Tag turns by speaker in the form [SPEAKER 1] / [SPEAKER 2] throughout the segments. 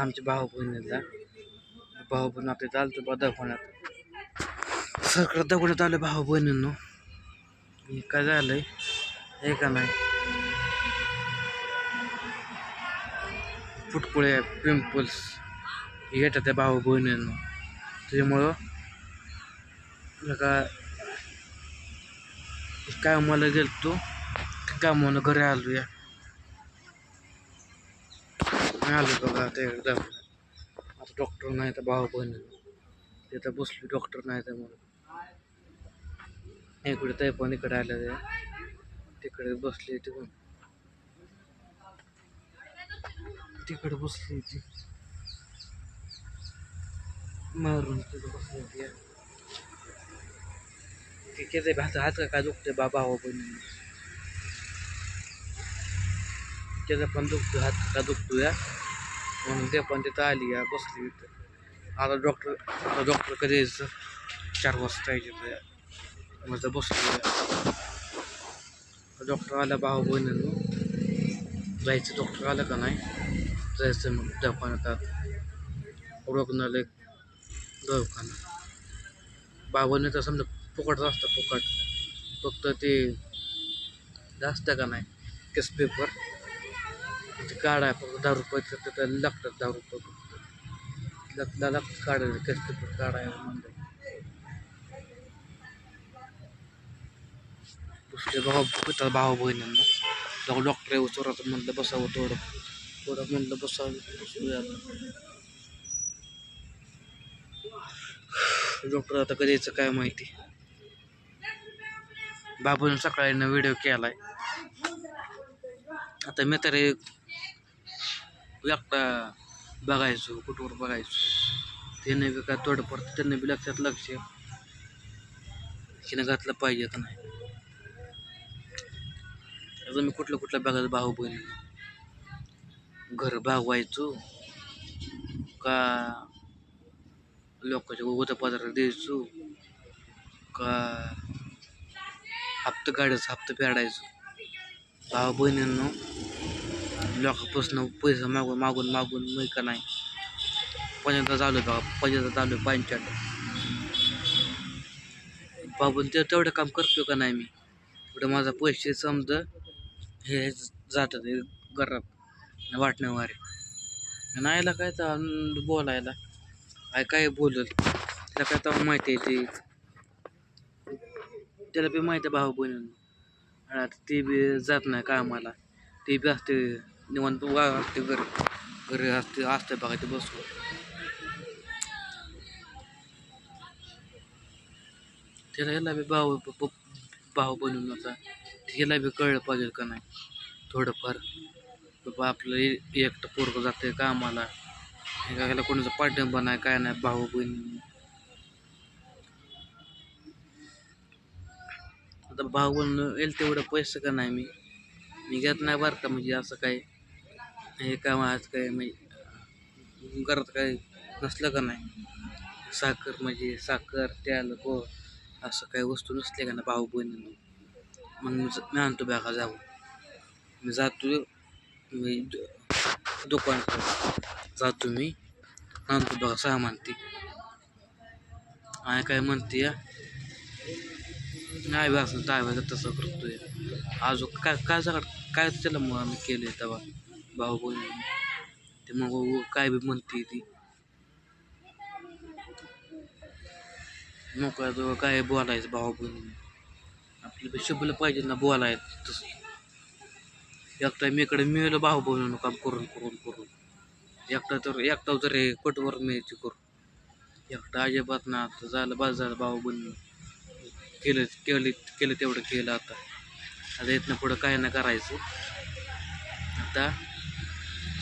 [SPEAKER 1] आमच्या भाऊ बहिणीला भाऊ बहीण आपल्या चालतो बा दवाखान्यात. सरकार दगडत आलं भाऊ बहिणींनो. हे काय झालंय? हे का नाही? फुटकुळे पिंपल्स येतात त्या भाऊ बहिणींनो. त्याच्यामुळं का कामाला गेलतो? कामानं घरी आलो या आलो बघा ते एकदम आता डॉक्टर नाही तर भाऊ बहीण तिथं बसलो डॉक्टर नाही तर म्हणून इकडे ते पण इकडे आलं ते. तिकडे बसली तिकडून तिकडे बसली ती. मारून तिकडे बसली ती. ते भात हात हात का काय दुखते बाबा हो बहिणी? त्याचा पण दुखतो हात का दुखतो या म्हणून ते पण तिथं आली या बसली इथं. आता डॉक्टर आता डॉक्टर कधी यायचं? चार वाजता यायचे माझं बसलो. डॉक्टर आला भाऊ बहिणींनो. जायचं डॉक्टर आलं का नाही? जायचं मग दवाखान्यात. आता रुग्णालय दवाखाना. बाबांनी तर समजा फुकटच असतं फुकट. फक्त ते जास्त का नाही? केस पेपर ते काढाय फक्त दहा रुपयाचं तर लागतात दहा रुपये फक्त. लागला लागतं काढायला कसं पण काढाय म्हणलं. दुसरे भाऊ पितात भाऊ बहिणींना. जाऊ डॉक्टर येऊ चोराचं म्हणलं बसावं थोडं. थोडं म्हणलं बसावं बसूया डॉक्टर आता कधी यायचं काय माहिती. बाबूने सकाळीनं व्हिडिओ केलाय. आता मी तरी एकटा बघायचो कुठवर बघायचो. त्याने बी काय तोड पडतं त्यांनी बी लक्षात लक्ष हिनं घातलं पाहिजे का नाही. आता मी कुठलं कुठल्या बघायचं भाऊ बहिणी घर भागवायचो का लोकांच्या उगवत्या पदार्थ द्यायचो का हप्त काढायचं हप्ता फेडायचो. भाऊ बहिणींनो लोकांपासून पैसे मागून मागून मागून मी का नाही? पहिल्यांदा चालू आहे बघा पंच्याहत्तर चालू आहे पंच्याहत्तर बाबून ते तेवढं काम करतो का नाही मी? एवढं माझा पैसे समज हे जातात हे वाटण्यावारे नाहीला काय तर बोलायला. आय काय बोलल? त्याला काय तर माहिती आहे ते. त्याला बी माहिती आहे भाऊ बहिणी आता ते बी जात नाही कामाला. ते बी असते निवांत वा असते घर घरी असते असते बघा ते बसून त्याला ह्याला बी भाऊ ब- भाऊ बनवून आता ह्याला बी कळलं पाहिजे का नाही? थोडंफार. बाबा आपलं ए- एकटं पोरगं जाते कामाला. हे काय ह्याला कोणाचं पाठिंबा नाही काय नाही भाऊ बहीण. आता भाऊ बहीण येईल तेवढं पैसे का नाही मी? मी घेत नाही बरं का म्हणजे असं काय हे काम आज काय म्हणजे घरात काय नसलं का नाही? साखर म्हणजे साखर तेल को असं काही वस्तू नसले का ना भाऊ बहिणी मग मी मी आणतो बॅगा जाऊन. मी जातो मी द- दुकानात जातो मी आणतो बघा सामान ती. आणि काय म्हणते या नाही बी असं काय तसं करतोय. अजून काय काय सगळं काय त्याला मग आम्ही केले तेव्हा भाऊ बहिणी ते मग काय बी म्हणते ती. मोकळ्या जवळ काय बोलायचं भाऊ बहिणी आपली बी शब्द पाहिजे ना बोलायचं तसं. एकटा मी इकडे मिळलं भाऊ बहिणीनं काम करून करून करून. एकटा तर एकटा जर हे कटवर मिळायची करून. एकटा अजिबात ना आता झालं बस झालं भाऊ बहिणी केलं केलं केलं तेवढं केलं आता. आता इथनं पुढं काय ना करायचं. आता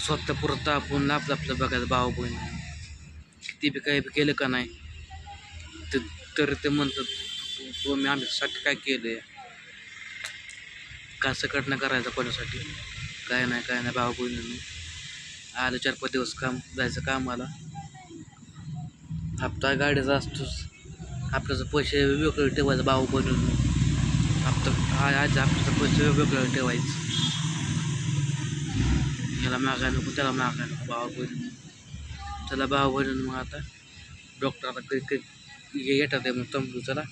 [SPEAKER 1] स्वतः पुरतं आपण आपलं आपलं बघायचं भाऊ बहीण. किती बी काही बी केलं का नाही ते तर ते म्हणतात तुम्ही मी आमच्यासाठी काय केलंय? का सकटणं करायचं कोणासाठी? काय नाही काय नाही भाऊ बहिणीनं. आलं चार पाच दिवस काम जायचं कामाला. हप्ता गाडीचा असतोच. आपल्याचं पैसे वेगवेगळे ठेवायचं भाऊ बनवून हप्ता आज हप्त्याचं पैसे वेगवेगळे ठेवायचं. मागाय नको त्याला मागाय नको भावा बहिणी चला भावा बहिणी मग आता डॉक्टर आता कधी कधी येतात आहे मग तंबू चला।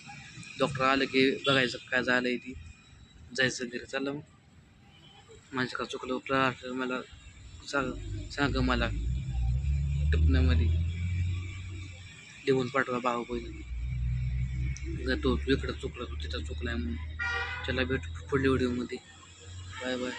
[SPEAKER 1] डॉक्टर आलं की बघायचं काय झालं आहे ती जायचं घरी चाललं मग माझं का चुकलं प्रार्थना मला सांग सांग मला। टिपण्यामध्ये लिहून पाठवा भाऊ बहिणी तो इकडं चुकला तू तिथं चुकलाय म्हणून चला भेटू पुढल्या व्हिडिओमध्ये बाय बाय।